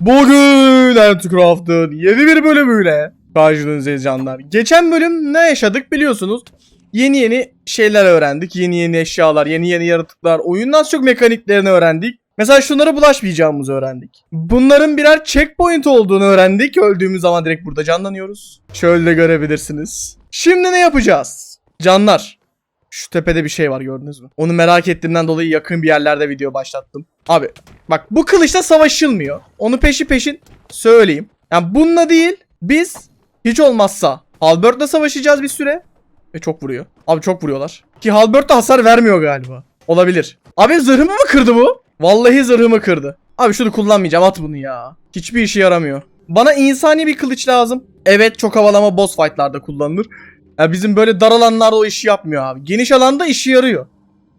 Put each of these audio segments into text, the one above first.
Bugün Anticraft'ın yeni bir bölümüyle karşınızdayız canlar. Geçen bölüm ne yaşadık biliyorsunuz. Yeni yeni şeyler öğrendik. Yeni yeni eşyalar, yeni yeni yaratıklar. Oyunun az çok mekaniklerini öğrendik. Mesela şunlara bulaşmayacağımızı öğrendik. Bunların birer checkpoint olduğunu öğrendik. Öldüğümüz zaman direkt burada canlanıyoruz. Şöyle de görebilirsiniz. Şimdi ne yapacağız? Canlar. Şu tepede bir şey var gördünüz mü? Onu merak ettiğimden dolayı yakın bir yerlerde video başlattım. Abi bak bu kılıçla savaşılmıyor. Onu peşi peşin söyleyeyim. Yani bununla değil biz hiç olmazsa Halbert'la savaşacağız bir süre. Ve çok vuruyor. Abi çok vuruyorlar. Ki Halbert de hasar vermiyor galiba. Olabilir. Abi zırhımı mı kırdı bu? Vallahi zırhımı kırdı. Abi şunu kullanmayacağım at bunu ya. Hiçbir işe yaramıyor. Bana insani bir kılıç lazım. Evet çok havalı ama boss fight'larda kullanılır. Ya bizim böyle dar alanlarda o işi yapmıyor abi. Geniş alanda işi yarıyor.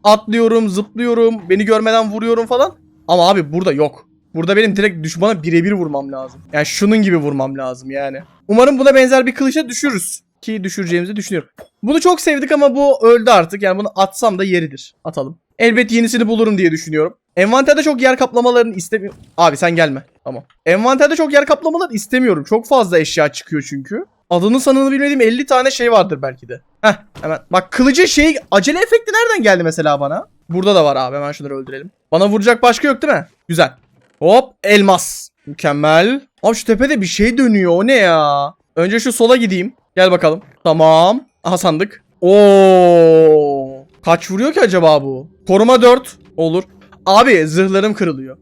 Atlıyorum, zıplıyorum, beni görmeden vuruyorum falan. Ama abi burada yok. Burada benim direkt düşmana birebir vurmam lazım. Yani şunun gibi vurmam lazım yani. Umarım buna benzer bir kılıçla düşürürüz. Ki düşüreceğimizi düşünüyorum. Bunu çok sevdik ama bu öldü artık. Yani bunu atsam da yeridir. Atalım. Elbet yenisini bulurum diye düşünüyorum. Envanterde çok yer kaplamalarını istemiyorum. Abi sen gelme. Tamam. Envanterde çok yer kaplamalarını istemiyorum. Çok fazla eşya çıkıyor çünkü. Adını sanını bilmediğim 50 tane şey vardır belki de. Heh hemen. Bak kılıcı şey acele efekti nereden geldi mesela bana? Burada da var abi hemen şunları öldürelim. Bana vuracak başka yok değil mi? Güzel. Hop elmas. Mükemmel. Abi şu tepede bir şey dönüyor o ne ya? Önce şu sola gideyim. Gel bakalım. Tamam. Aha sandık. Oo. Kaç vuruyor ki acaba bu? Koruma 4 olur. Abi zırhlarım kırılıyor.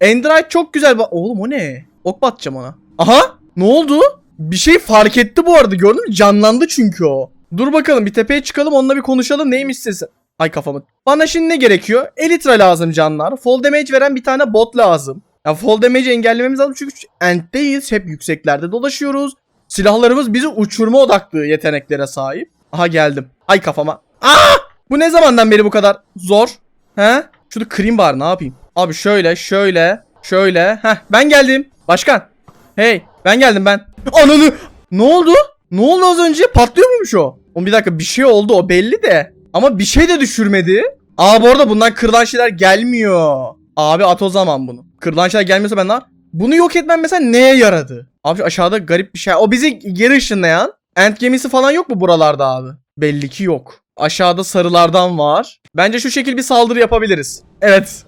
Enderite çok güzel. Oğlum o ne? Ok batacağım ona. Aha! Ne oldu? Bir şey fark etti bu arada gördün mü? Canlandı çünkü o. Dur bakalım bir tepeye çıkalım onunla bir konuşalım neymiş sesi. Ay kafamı. Bana şimdi ne gerekiyor? Elytra lazım canlar. Fall damage veren bir tane bot lazım. Ya fall damage engellememiz lazım çünkü end'deyiz. Hep yükseklerde dolaşıyoruz. Silahlarımız bizi uçurma odaklı yeteneklere sahip. Aha geldim. Ay kafama. Aa! Bu ne zamandan beri bu kadar zor? He? Şunu kırayım bari ne yapayım? Abi şöyle şöyle şöyle. Heh ben geldim. Başkan. Hey ben geldim ben. Ananı. Ne oldu? Ne oldu az önce? Patlıyor muymuş o? Oğlum bir dakika bir şey oldu o belli de. Ama bir şey de düşürmedi. Aa bu arada bundan kırılan şeyler gelmiyor. Abi at o zaman bunu. Kırılan şeyler gelmiyorsa ben ne Bunu yok etmem mesela neye yaradı? Abi aşağıda garip bir şey. O bizi geri ışınlayan. Ant gemisi falan yok mu buralarda abi? Belli ki yok. Aşağıda sarılardan var. Bence şu şekil bir saldırı yapabiliriz. Evet.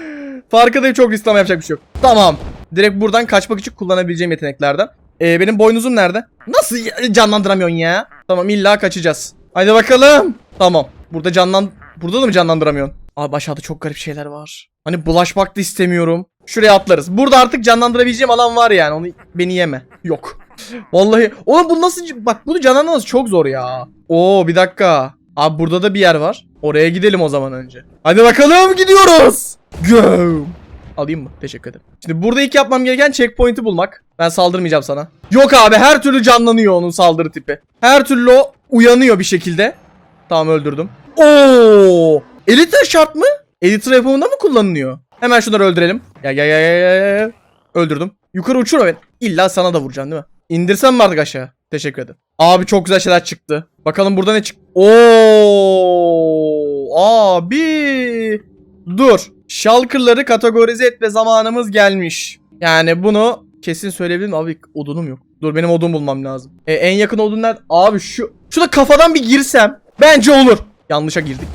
Farkındayım çok riskli ama yapacak bir şey yok. Tamam. Direkt buradan kaçmak için kullanabileceğim yeteneklerden. Ee, benim boynuzum nerede? Nasıl canlandıramıyorsun ya? Tamam illa kaçacağız. Haydi bakalım. Tamam. Burada canlan... Burada da mı canlandıramıyorsun? Abi aşağıda çok garip şeyler var. Hani bulaşmak da istemiyorum. Şuraya atlarız. Burada artık canlandırabileceğim alan var yani. Onu beni yeme. Yok. Vallahi. Oğlum bu nasıl... Bak bunu canlandırması çok zor ya. Oo bir dakika. Abi burada da bir yer var. Oraya gidelim o zaman önce. Hadi bakalım gidiyoruz. Go. Alayım mı? Teşekkür ederim. Şimdi burada ilk yapmam gereken checkpoint'i bulmak. Ben saldırmayacağım sana. Yok abi her türlü canlanıyor onun saldırı tipi. Her türlü o uyanıyor bir şekilde. Tamam öldürdüm. Oo! Elitra şart mı? Elitra yapımında mı kullanılıyor? Hemen şunları öldürelim. Ya ya ya ya ya. Öldürdüm. Yukarı uçurma beni. İlla sana da vuracaksın değil mi? İndirsem mi artık aşağı? Teşekkür ederim. Abi çok güzel şeyler çıktı. Bakalım burada ne çık... Oo! Abi! Dur. Shulker'ları kategorize etme zamanımız gelmiş. Yani bunu kesin söyleyebilirim abi odunum yok. Dur benim odun bulmam lazım. E, en yakın odun nerede? Abi şu şurada kafadan bir girsem bence olur. Yanlışa girdik.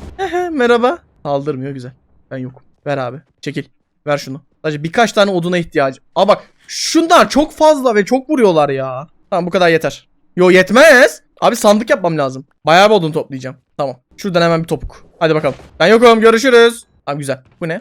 Merhaba. Saldırmıyor güzel. Ben yokum. Ver abi. Çekil. Ver şunu. Sadece birkaç tane oduna ihtiyacım. Aa bak şunlar çok fazla ve çok vuruyorlar ya. Tamam bu kadar yeter. Yo yetmez. Abi sandık yapmam lazım. Bayağı bir odun toplayacağım. Tamam. Şuradan hemen bir topuk. Hadi bakalım. Ben yokum görüşürüz. Abi güzel. Bu ne?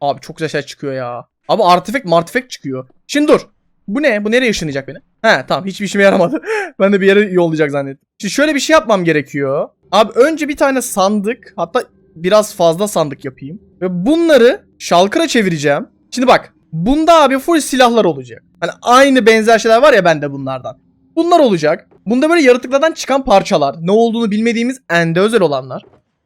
Abi çok güzel şeyler çıkıyor ya. Abi artifact martifek çıkıyor. Şimdi dur. Bu ne? Bu nereye ışınlayacak beni? He tamam hiçbir işime yaramadı. ben de bir yere yollayacak zannettim. Şimdi şöyle bir şey yapmam gerekiyor. Abi önce bir tane sandık hatta biraz fazla sandık yapayım. Ve bunları şalkıra çevireceğim. Şimdi bak bunda abi full silahlar olacak. Hani aynı benzer şeyler var ya bende bunlardan. Bunlar olacak. Bunda böyle yaratıklardan çıkan parçalar. Ne olduğunu bilmediğimiz ende özel olanlar.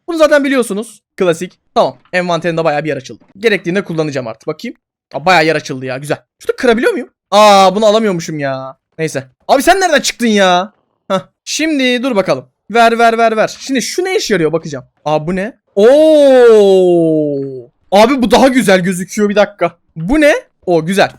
Bunu zaten biliyorsunuz. Klasik. Tamam. Envanterinde bayağı bir yer açıldı. Gerektiğinde kullanacağım artık. Bakayım. Aa, bayağı yer açıldı ya. Güzel. Şurada kırabiliyor muyum? Aa bunu alamıyormuşum ya. Neyse. Abi sen nereden çıktın ya? Hah. Şimdi dur bakalım. Ver ver ver ver. Şimdi şu ne işe yarıyor bakacağım. Aa bu ne? Oo. Abi bu daha güzel gözüküyor bir dakika. Bu ne? O güzel.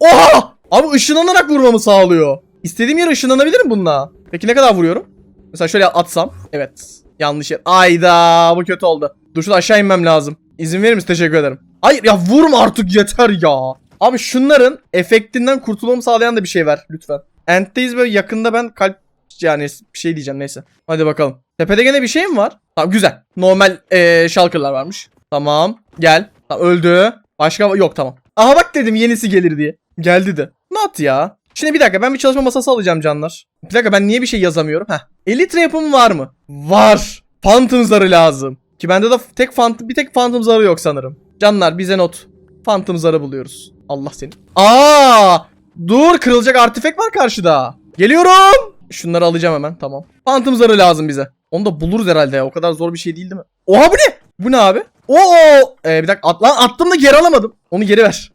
Oha! Abi ışınlanarak vurmamı sağlıyor. İstediğim yere ışınlanabilirim bununla. Peki ne kadar vuruyorum? Mesela şöyle atsam. Evet. Yanlış yer. Ayda bu kötü oldu. Dur şurada aşağı inmem lazım. İzin verir misin? Teşekkür ederim. Hayır ya vurma artık yeter ya. Abi şunların efektinden kurtulmamı sağlayan da bir şey ver lütfen. End'deyiz böyle yakında ben kalp yani bir şey diyeceğim neyse. Hadi bakalım. Tepede gene bir şey mi var? Tamam güzel. Normal eee şalkırlar varmış. Tamam. Gel. Tamam, öldü. Başka yok tamam. Aha bak dedim yenisi gelir diye. Geldi de. Not ya. Şimdi bir dakika ben bir çalışma masası alacağım canlar. Bir dakika ben niye bir şey yazamıyorum? Heh. Elite yapım var mı? Var. Phantom zarı lazım. Ki bende de tek phantom, bir tek phantom zarı yok sanırım. Canlar bize not. Phantom zarı buluyoruz. Allah seni. Aa! Dur kırılacak artifek var karşıda. Geliyorum. Şunları alacağım hemen tamam. Phantom zarı lazım bize. Onu da buluruz herhalde ya. O kadar zor bir şey değil değil mi? Oha bu ne? Bu ne abi? Oo! Ee, bir dakika at, attım da geri alamadım. Onu geri ver.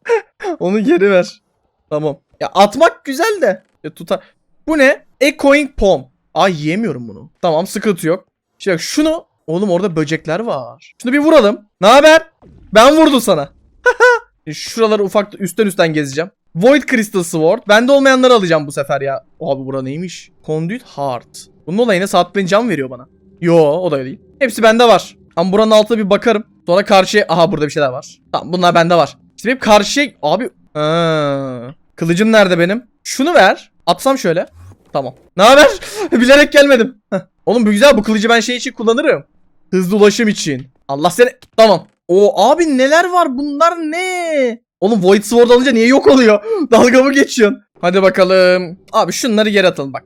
Onu geri ver. Tamam. Ya atmak güzel de. Ya tutar. Bu ne? Echoing Pom. Ay yiyemiyorum bunu. Tamam sıkıntı yok. Bak şunu. Oğlum orada böcekler var. Şunu bir vuralım. Ne haber? Ben vurdum sana. Şuraları ufak üstten üstten gezeceğim. Void Crystal Sword. Bende olmayanları alacağım bu sefer ya. Abi bura neymiş? Conduit Heart. Bunun olayı ne? Saatlerin cam veriyor bana. Yo o da değil. Hepsi bende var. Ama buranın altına bir bakarım. Sonra karşıya... Aha burada bir şeyler var. Tamam bunlar bende var. İşte hep karşıya... Abi... Ha. Kılıcım nerede benim? Şunu ver. Atsam şöyle. Tamam. Ne haber? Bilerek gelmedim. Heh. Oğlum bu güzel bu kılıcı ben şey için kullanırım. Hızlı ulaşım için. Allah seni... Tamam. O abi neler var bunlar ne? Oğlum Void Sword alınca niye yok oluyor? Dalga mı geçiyorsun? Hadi bakalım. Abi şunları yere atalım bak.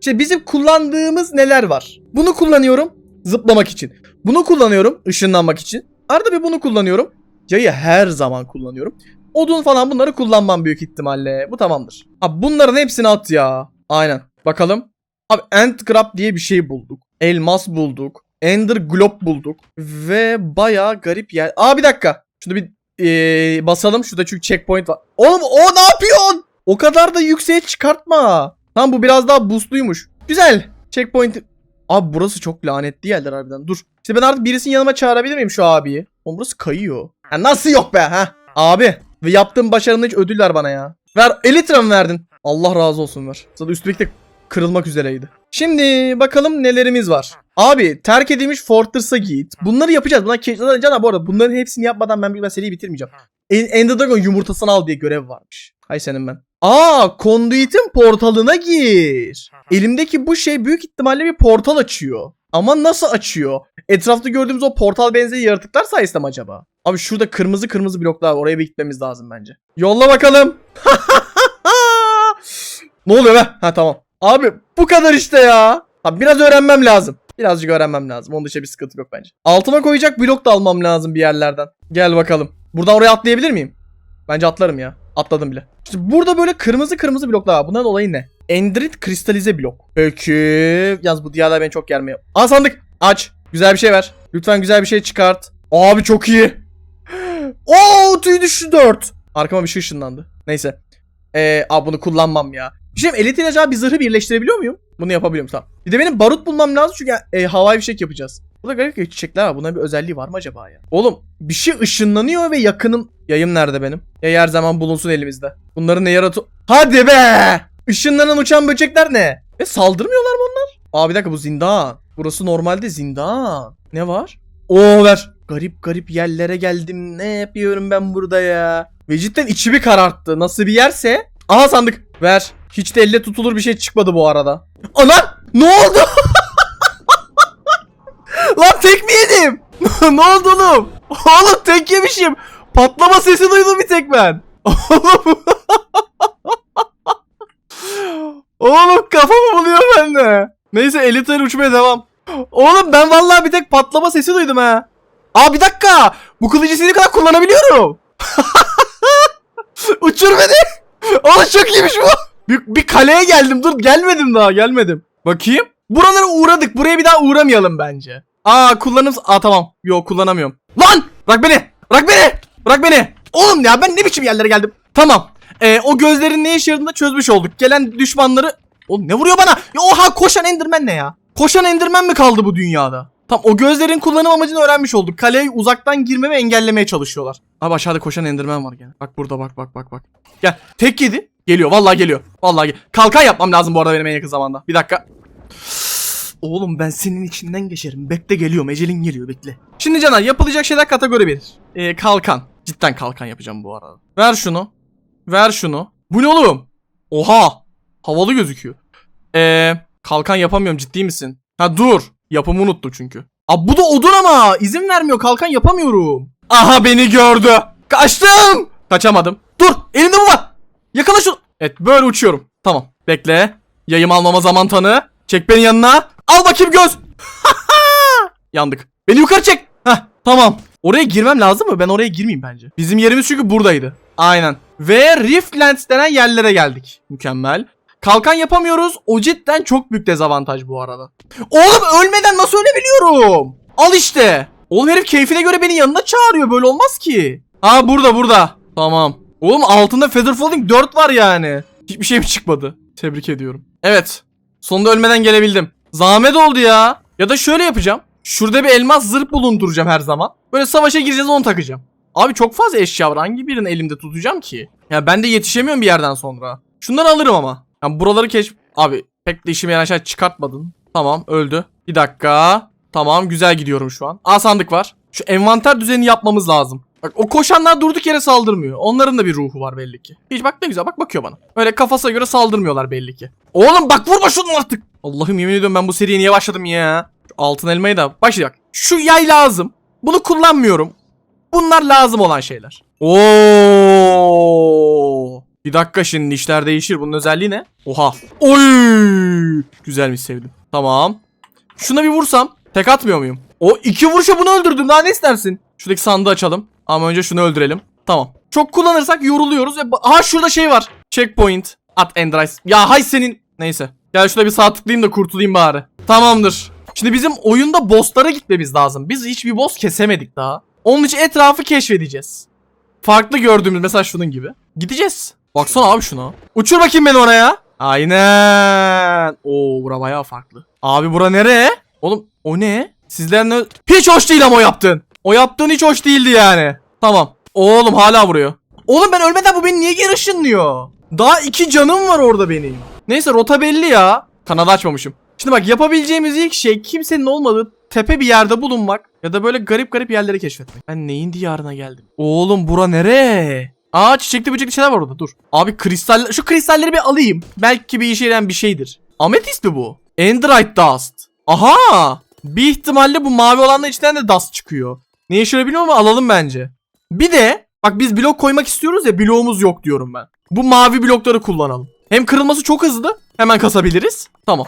İşte bizim kullandığımız neler var? Bunu kullanıyorum zıplamak için. Bunu kullanıyorum ışınlanmak için. Arada bir bunu kullanıyorum. Yayı her zaman kullanıyorum. Odun falan bunları kullanmam büyük ihtimalle. Bu tamamdır. Abi bunların hepsini at ya. Aynen. Bakalım. Abi End Grab diye bir şey bulduk. Elmas bulduk. Ender Globe bulduk. Ve bayağı garip yer. Aa bir dakika. Şunu bir ee, basalım. Şurada çünkü checkpoint var. Oğlum o ne yapıyorsun? O kadar da yükseğe çıkartma. Tamam bu biraz daha boostluymuş. Güzel. Checkpoint. Abi burası çok lanetli yerler harbiden. Dur. İşte ben artık birisini yanıma çağırabilir miyim şu abiyi? Oğlum burası kayıyor. Ya nasıl yok be ha? Abi. Ve yaptığım başarının hiç ödül ver bana ya. Ver. Elytra mı verdin? Allah razı olsun ver. Zaten üstündeki de kırılmak üzereydi. Şimdi bakalım nelerimiz var. Abi terk edilmiş Fortress'a git. Bunları yapacağız. Bunlar ke- Can bu arada bunların hepsini yapmadan ben bir seriyi bitirmeyeceğim. En- Ender Dragon yumurtasını al diye görev varmış. Hay senin ben. Aa Conduit'in portalına gir. Elimdeki bu şey büyük ihtimalle bir portal açıyor. Ama nasıl açıyor? Etrafta gördüğümüz o portal benzeri yaratıklar sayesinde mi acaba? Abi şurada kırmızı kırmızı bloklar var. Oraya bir gitmemiz lazım bence. Yolla bakalım. ne oluyor be? Ha tamam. Abi bu kadar işte ya. Abi biraz öğrenmem lazım. Birazcık öğrenmem lazım. Onun dışında bir sıkıntı yok bence. Altıma koyacak blok da almam lazım bir yerlerden. Gel bakalım. Buradan oraya atlayabilir miyim? Bence atlarım ya. Atladım bile. İşte burada böyle kırmızı kırmızı bloklar var. Bunların olayı ne? Endrit kristalize blok. Peki. Yalnız bu diğerler beni çok germiyor. Aa sandık. Aç. Güzel bir şey ver. Lütfen güzel bir şey çıkart. Abi çok iyi. Oo tüy düştü 4. Arkama bir şey ışınlandı. Neyse. Ee, abi bunu kullanmam ya. Bir şey elit ile acaba bir zırhı birleştirebiliyor muyum? Bunu yapabiliyorum tamam. Bir de benim barut bulmam lazım çünkü e, havai bir şey yapacağız. Burada garip garip çiçekler var. Bunların bir özelliği var mı acaba ya? Oğlum bir şey ışınlanıyor ve yakınım. Yayım nerede benim? Yay her zaman bulunsun elimizde. Bunların ne yaratı... Hadi be! Işınlanan uçan böcekler ne? E saldırmıyorlar mı onlar? Aa bir dakika bu zindan. Burası normalde zindan. Ne var? Oo ver. Garip garip yerlere geldim. Ne yapıyorum ben burada ya? Ve cidden içimi kararttı. Nasıl bir yerse. Aha sandık. Ver. Hiç de elle tutulur bir şey çıkmadı bu arada. Ana! Ne oldu? Lan tek mi yedim? ne oldu oğlum? Oğlum tek yemişim. Patlama sesi duydum bir tek ben. Oğlum. Oğlum kafamı buluyor bende. Neyse elitler uçmaya devam. Oğlum ben vallahi bir tek patlama sesi duydum ha. Aa bir dakika. Bu kılıcı istediğim kadar kullanabiliyorum. Uçur beni. Oğlum çok iyiymiş bu. Bir, bir kaleye geldim. Dur gelmedim daha gelmedim. Bakayım. Buralara uğradık. Buraya bir daha uğramayalım bence. Aa kullanım... Aa tamam. Yok kullanamıyorum. Lan! Bırak beni! Bırak beni! Bırak beni! Oğlum ya ben ne biçim yerlere geldim? Tamam. Ee, o gözlerin ne işe yaradığını çözmüş olduk. Gelen düşmanları... Oğlum ne vuruyor bana? Ya, oha koşan Enderman ne ya? Koşan Enderman mi kaldı bu dünyada? Tam o gözlerin kullanım amacını öğrenmiş olduk. Kaleye uzaktan girmemi engellemeye çalışıyorlar. Abi aşağıda koşan enderman var gene. Bak burada bak bak bak bak. Gel. Tek yedi. Geliyor. Vallahi geliyor. Vallahi gel. Kalkan yapmam lazım bu arada benim en yakın zamanda. Bir dakika. Oğlum ben senin içinden geçerim. Bekle geliyorum. Ecelin geliyor bekle. Şimdi Caner yapılacak şeyler kategori 1. Ee, kalkan. Cidden kalkan yapacağım bu arada. Ver şunu. Ver şunu. Bu ne oğlum? Oha. Havalı gözüküyor. Ee, kalkan yapamıyorum ciddi misin? Ha dur. Yapımı unuttu çünkü. Aa bu da odun ama. izin vermiyor. Kalkan yapamıyorum. Aha beni gördü. Kaçtım. Kaçamadım. Dur. Elimde bu var. Yakala şunu. Evet böyle uçuyorum. Tamam. Bekle. Yayım almama zaman tanı. Çek beni yanına. Al bakayım göz. Yandık. Beni yukarı çek. Heh tamam. Oraya girmem lazım mı? Ben oraya girmeyeyim bence. Bizim yerimiz çünkü buradaydı. Aynen. Ve Riftlands denen yerlere geldik. Mükemmel. Kalkan yapamıyoruz. O cidden çok büyük dezavantaj bu arada. Oğlum ölmeden nasıl ölebiliyorum? Al işte. Oğlum herif keyfine göre beni yanına çağırıyor. Böyle olmaz ki. Ha burada burada. Tamam. Oğlum altında Feather Falling 4 var yani. Hiçbir şey mi çıkmadı? Tebrik ediyorum. Evet. Sonunda ölmeden gelebildim. Zahmet oldu ya. Ya da şöyle yapacağım. Şurada bir elmas zırh bulunduracağım her zaman. Böyle savaşa gireceğiz onu takacağım. Abi çok fazla eşya var. Hangi birini elimde tutacağım ki? Ya ben de yetişemiyorum bir yerden sonra. Şunları alırım ama. Ya buraları keşf... Abi pek de işime yarayan şey çıkartmadın. Tamam öldü. Bir dakika. Tamam güzel gidiyorum şu an. Aa sandık var. Şu envanter düzeni yapmamız lazım. Bak o koşanlar durduk yere saldırmıyor. Onların da bir ruhu var belli ki. Hiç bak ne güzel bak bakıyor bana. Öyle kafasına göre saldırmıyorlar belli ki. Oğlum bak vurma şunu artık. Allah'ım yemin ediyorum ben bu seriye niye başladım ya. Şu altın elmayı da başlayacak. Şu yay lazım. Bunu kullanmıyorum. Bunlar lazım olan şeyler. Oo! Bir dakika şimdi işler değişir. Bunun özelliği ne? Oha. Oy! Güzelmiş sevdim. Tamam. Şuna bir vursam tek atmıyor muyum? O iki vuruşa bunu öldürdüm. Daha ne istersin? Şuradaki sandığı açalım. Ama önce şunu öldürelim. Tamam. Çok kullanırsak yoruluyoruz. Aha şurada şey var. Checkpoint. At Endrice. Ya hay senin. Neyse. Gel şurada bir sağ tıklayayım da kurtulayım bari. Tamamdır. Şimdi bizim oyunda bosslara gitmemiz lazım. Biz hiçbir boss kesemedik daha. Onun için etrafı keşfedeceğiz. Farklı gördüğümüz mesela şunun gibi. Gideceğiz. Baksana abi şuna. Uçur bakayım beni oraya. Aynen. Oo bura bayağı farklı. Abi bura nere? Oğlum o ne? Sizler ne? Hiç hoş değil ama o yaptığın. O yaptığın hiç hoş değildi yani. Tamam. Oğlum hala vuruyor. Oğlum ben ölmeden bu beni niye geri ışınlıyor? Daha iki canım var orada benim. Neyse rota belli ya. Kanadı açmamışım. Şimdi bak yapabileceğimiz ilk şey kimsenin olmadığı tepe bir yerde bulunmak ya da böyle garip garip yerleri keşfetmek. Ben neyin diyarına geldim? Oğlum bura nere? Aa çiçekli böcekli şeyler var orada dur. Abi kristal şu kristalleri bir alayım. Belki bir işe yarayan bir şeydir. Ametist mi bu? Enderite Dust. Aha! Bir ihtimalle bu mavi olanın içinden de dust çıkıyor. Ne işe bilmiyorum ama alalım bence. Bir de bak biz blok koymak istiyoruz ya bloğumuz yok diyorum ben. Bu mavi blokları kullanalım. Hem kırılması çok hızlı. Hemen kasabiliriz. Tamam.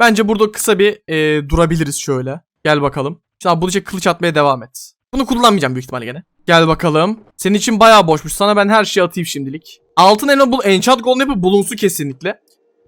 Bence burada kısa bir e, durabiliriz şöyle. Gel bakalım. Şimdi abi bu dışa kılıç atmaya devam et. Bunu kullanmayacağım büyük ihtimalle gene. Gel bakalım. Senin için bayağı boşmuş. Sana ben her şeyi atayım şimdilik. Altın elma bul enchant golden yapı bulunsu kesinlikle.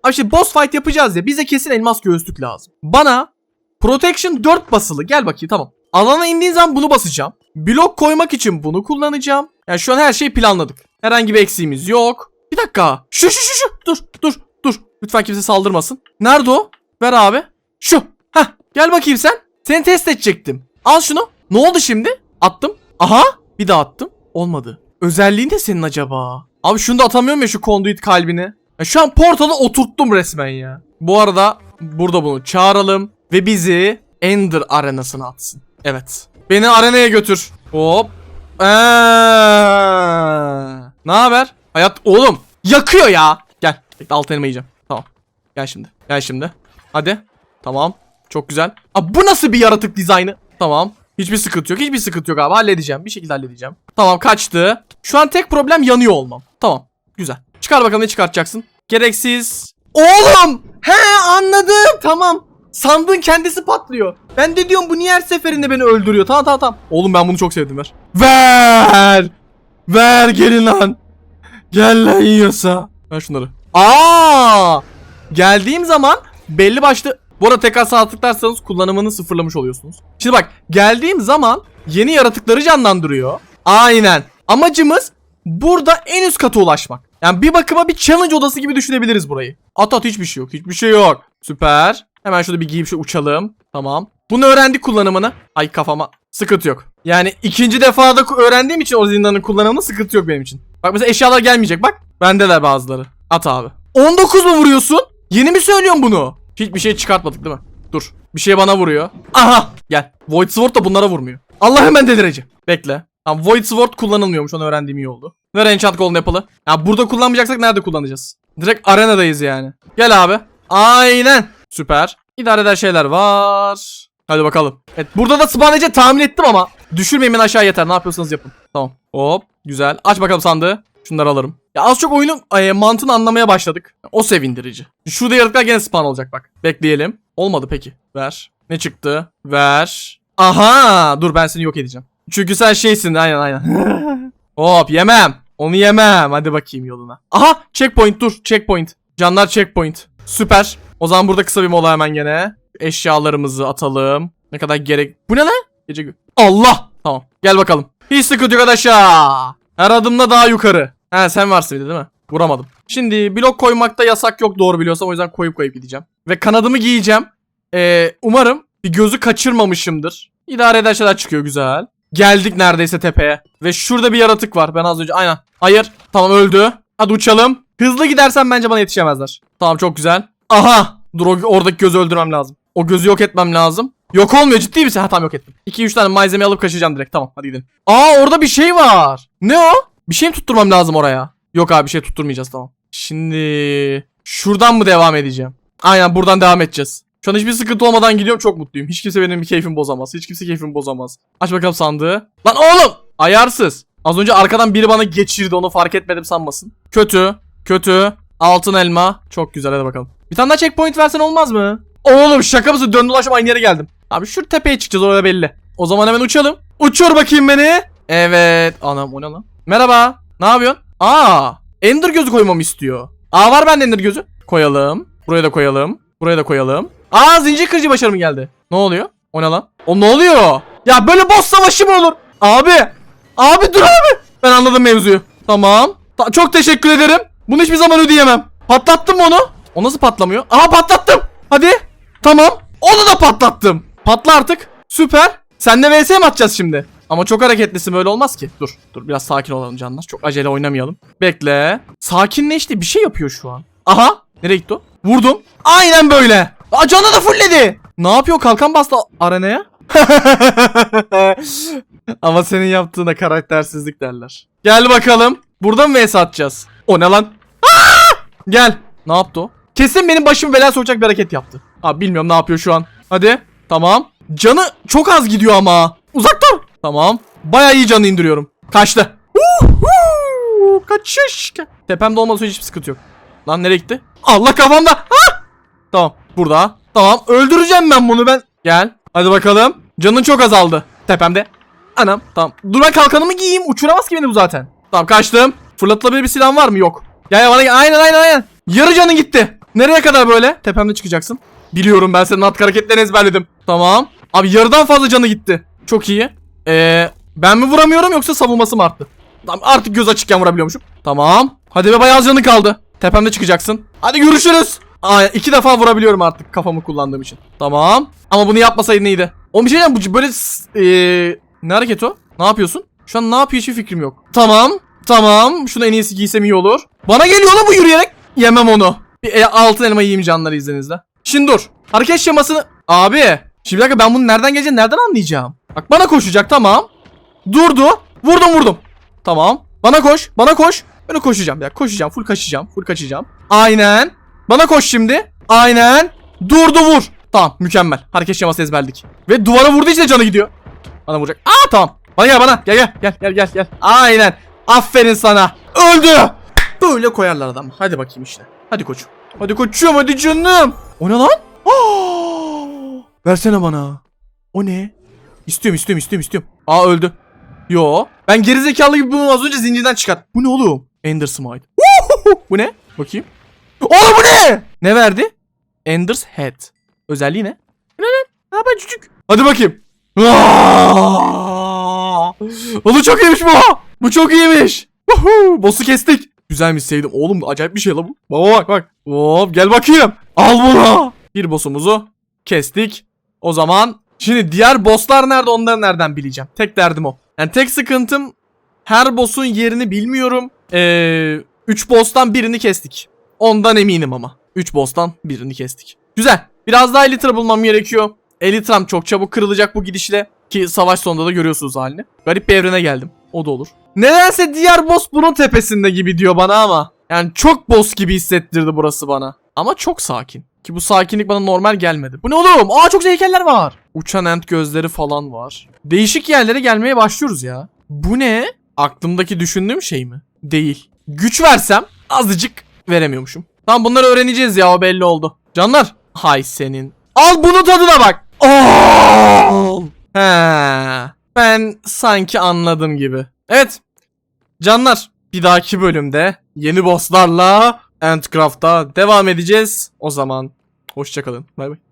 Abi işte boss fight yapacağız ya. Bize kesin elmas göğüslük lazım. Bana protection 4 basılı. Gel bakayım tamam. Alana indiğin zaman bunu basacağım. Blok koymak için bunu kullanacağım. Yani şu an her şeyi planladık. Herhangi bir eksiğimiz yok. Bir dakika. Şu şu şu şu. Dur dur dur. Lütfen kimse saldırmasın. Nerede o? Ver abi. Şu. Heh. Gel bakayım sen. Seni test edecektim. Al şunu. Ne oldu şimdi? Attım. Aha. Bir daha attım. Olmadı. Özelliğin de senin acaba? Abi şunu da atamıyorum ya şu conduit kalbini. Ya şu an portalı oturttum resmen ya. Bu arada burada bunu çağıralım ve bizi Ender arenasına atsın. Evet. Beni arenaya götür. Hop. Ne haber? Hayat oğlum yakıyor ya. Gel. Bekle alt elma yiyeceğim. Tamam. Gel şimdi. Gel şimdi. Hadi. Tamam. Çok güzel. Aa, bu nasıl bir yaratık dizaynı? Tamam. Hiçbir sıkıntı yok. Hiçbir sıkıntı yok abi. Halledeceğim. Bir şekilde halledeceğim. Tamam kaçtı. Şu an tek problem yanıyor olmam. Tamam. Güzel. Çıkar bakalım ne çıkartacaksın. Gereksiz. Oğlum! He anladım. Tamam. Sandığın kendisi patlıyor. Ben de diyorum bu niye her seferinde beni öldürüyor. Tamam tamam tamam. Oğlum ben bunu çok sevdim ver. Ver! Ver gelin lan. Gel lan yiyorsa. Ver şunları. Aa! Geldiğim zaman belli başlı bu arada tekrar sağ tıklarsanız kullanımını sıfırlamış oluyorsunuz. Şimdi bak geldiğim zaman yeni yaratıkları canlandırıyor. Aynen. Amacımız burada en üst kata ulaşmak. Yani bir bakıma bir challenge odası gibi düşünebiliriz burayı. At at hiçbir şey yok. Hiçbir şey yok. Süper. Hemen şurada bir giyip şu uçalım. Tamam. Bunu öğrendik kullanımını. Ay kafama. Sıkıntı yok. Yani ikinci defada öğrendiğim için o zindanın kullanımında sıkıntı yok benim için. Bak mesela eşyalar gelmeyecek bak. Bendeler bazıları. At abi. 19 mu vuruyorsun? Yeni mi söylüyorsun bunu? Hiçbir şey çıkartmadık değil mi? Dur. Bir şey bana vuruyor. Aha. Gel. Void Sword da bunlara vurmuyor. Allah'ım ben delireceğim. Bekle. Tamam Void Sword kullanılmıyormuş onu öğrendiğim iyi oldu. Ver enchant golden yapılı. Ya burada kullanmayacaksak nerede kullanacağız? Direkt arenadayız yani. Gel abi. Aynen. Süper. İdare eder şeyler var. Hadi bakalım. Evet burada da spawn edecek tahmin ettim ama düşürmeyin aşağı yeter. Ne yapıyorsanız yapın. Tamam. Hop. Güzel. Aç bakalım sandığı. Şunları alırım. Ya az çok oyunun e, mantığını anlamaya başladık. O sevindirici. Şurada yaratıklar gene spawn olacak bak. Bekleyelim. Olmadı peki. Ver. Ne çıktı? Ver. Aha! Dur ben seni yok edeceğim. Çünkü sen şeysin aynen aynen. Hop yemem. Onu yemem. Hadi bakayım yoluna. Aha! Checkpoint dur. Checkpoint. Canlar checkpoint. Süper. O zaman burada kısa bir mola hemen gene. Eşyalarımızı atalım. Ne kadar gerek... Bu ne lan? Gece gö- Allah! Tamam. Gel bakalım. Hiç sıkıntı yok. Her adımda daha yukarı. He sen varsın bir de değil mi? Vuramadım. Şimdi blok koymakta yasak yok doğru biliyorsam o yüzden koyup koyup gideceğim. Ve kanadımı giyeceğim. Ee, umarım bir gözü kaçırmamışımdır. İdare eder şeyler çıkıyor güzel. Geldik neredeyse tepeye. Ve şurada bir yaratık var. Ben az önce aynen. Hayır. Tamam öldü. Hadi uçalım. Hızlı gidersem bence bana yetişemezler. Tamam çok güzel. Aha. Dur o, oradaki gözü öldürmem lazım. O gözü yok etmem lazım. Yok olmuyor ciddi misin? Ha tamam yok ettim. 2-3 tane malzeme alıp kaçacağım direkt. Tamam hadi gidelim. Aa orada bir şey var. Ne o? Bir şey mi tutturmam lazım oraya? Yok abi bir şey tutturmayacağız tamam. Şimdi şuradan mı devam edeceğim? Aynen buradan devam edeceğiz. Şu an hiçbir sıkıntı olmadan gidiyorum çok mutluyum. Hiç kimse benim bir keyfimi bozamaz. Hiç kimse keyfimi bozamaz. Aç bakalım sandığı. Lan oğlum! Ayarsız. Az önce arkadan biri bana geçirdi onu fark etmedim sanmasın. Kötü. Kötü. Altın elma. Çok güzel hadi bakalım. Bir tane daha checkpoint versen olmaz mı? Oğlum şaka mısın? Döndü dolaşım aynı yere geldim. Abi şu tepeye çıkacağız orada belli. O zaman hemen uçalım. Uçur bakayım beni. Evet. Anam o ne lan? Merhaba. Ne yapıyorsun? Aa. Ender gözü koymamı istiyor. Aa var bende ender gözü. Koyalım. Buraya da koyalım. Buraya da koyalım. Aa zincir kırıcı başarım geldi. Ne oluyor? O ne lan? O ne oluyor? Ya böyle boss savaşı mı olur? Abi. Abi dur abi. Ben anladım mevzuyu. Tamam. Ta- çok teşekkür ederim. Bunu hiçbir zaman ödeyemem. Patlattım mı onu? O nasıl patlamıyor? Aha patlattım. Hadi. Tamam. Onu da patlattım. Patla artık. Süper. Senle vs mi atacağız şimdi? Ama çok hareketlisin böyle olmaz ki. Dur. Dur biraz sakin olalım canlar. Çok acele oynamayalım. Bekle. Sakinleşti. Bir şey yapıyor şu an. Aha. Nereye gitti o? Vurdum. Aynen böyle. Aa canı da fullledi. Ne yapıyor? Kalkan bastı arenaya. Ama senin yaptığına karaktersizlik derler. Gel bakalım. Burada mı vs atacağız? O ne lan? Aa! Gel. Ne yaptı o? Kesin benim başımı belaya sokacak bir hareket yaptı. Abi bilmiyorum ne yapıyor şu an. Hadi. Tamam. Canı çok az gidiyor ama. Uzak dur. Tamam. Bayağı iyi canı indiriyorum. Kaçtı. Uhu! Kaçış. Tepemde sürece hiçbir sıkıntı yok. Lan nereye gitti? Allah kafamda. Ha! Tamam. Burada. Tamam. Öldüreceğim ben bunu ben. Gel. Hadi bakalım. Canın çok azaldı. Tepemde. Anam. Tamam. Dur ben kalkanımı giyeyim. Uçuramaz ki beni bu zaten. Tamam kaçtım. Fırlatılabilir bir silah var mı? Yok. Gel ya bana. Aynen aynen aynen. Yarı canın gitti. Nereye kadar böyle? Tepemde çıkacaksın. Biliyorum ben senin at hareketlerini ezberledim. Tamam. Abi yarıdan fazla canı gitti. Çok iyi. Ee, ben mi vuramıyorum yoksa savunması mı arttı? Tamam artık göz açıkken vurabiliyormuşum. Tamam. Hadi be bayağı canı kaldı. Tepemde çıkacaksın. Hadi görüşürüz. Aa, iki defa vurabiliyorum artık kafamı kullandığım için. Tamam. Ama bunu yapmasaydın iyiydi. O bir şey diyeceğim, bu böyle ee, ne hareket o? Ne yapıyorsun? Şu an ne yapıyor hiçbir fikrim yok. Tamam. Tamam. Şunu en iyisi giysem iyi olur. Bana geliyor lan bu yürüyerek. Yemem onu. Bir e, altın elma yiyeyim canları izninizle. Şimdi dur. Hareket şemasını... Abi. Şimdi bir dakika ben bunu nereden geleceğini nereden anlayacağım? Bak bana koşacak tamam. Durdu. Vurdum vurdum. Tamam. Bana koş. Bana koş. De koşacağım. Ya koşacağım. Full kaçacağım. Full kaçacağım. Aynen. Bana koş şimdi. Aynen. Durdu vur. Tamam mükemmel. Hareket şeması ezberledik. Ve duvara vurduğu için de canı gidiyor. Bana vuracak. Aa tamam. Bana gel bana. Gel gel gel gel gel gel. Aynen. Aferin sana. Öldü. Böyle koyarlar adam. Hadi bakayım işte. Hadi koçum. Hadi koçum hadi canım. O ne lan? Aa! Versene bana. O ne? İstiyorum istiyorum istiyorum istiyorum. Aa öldü. Yo. Ben gerizekalı gibi bunu az önce zincirden çıkart. Bu ne oğlum? Ender Smite. Bu ne? Bakayım. Oğlum bu ne? Ne verdi? Ender's Head. Özelliği ne? Ne lan? Ne yapar çocuk? Hadi bakayım. Aa! Oğlum çok iyiymiş bu. Bu çok iyiymiş. Uhu! Boss'u kestik. Güzelmiş sevdim. Oğlum acayip bir şey la bu. Baba bak bak. Hop gel bakayım. Al bunu. Bir boss'umuzu kestik. O zaman Şimdi diğer bosslar nerede onları nereden bileceğim. Tek derdim o. Yani tek sıkıntım her boss'un yerini bilmiyorum. Ee, 3 boss'tan birini kestik. Ondan eminim ama. 3 boss'tan birini kestik. Güzel. Biraz daha Elytra bulmam gerekiyor. Elytra'm çok çabuk kırılacak bu gidişle. Ki savaş sonunda da görüyorsunuz halini. Garip bir evrene geldim. O da olur. Nedense diğer boss bunun tepesinde gibi diyor bana ama. Yani çok boss gibi hissettirdi burası bana. Ama çok sakin. Ki bu sakinlik bana normal gelmedi. Bu ne oğlum? Aa çok heykeller var. Uçan ent gözleri falan var. Değişik yerlere gelmeye başlıyoruz ya. Bu ne? Aklımdaki düşündüğüm şey mi? Değil. Güç versem azıcık veremiyormuşum. Tamam bunları öğreneceğiz ya o belli oldu. Canlar. Hay senin. Al bunu tadına bak. Al. He. Ben sanki anladım gibi. Evet. Canlar. Bir dahaki bölümde yeni bosslarla Endcraft'ta devam edeceğiz. O zaman hoşçakalın. Bay bay.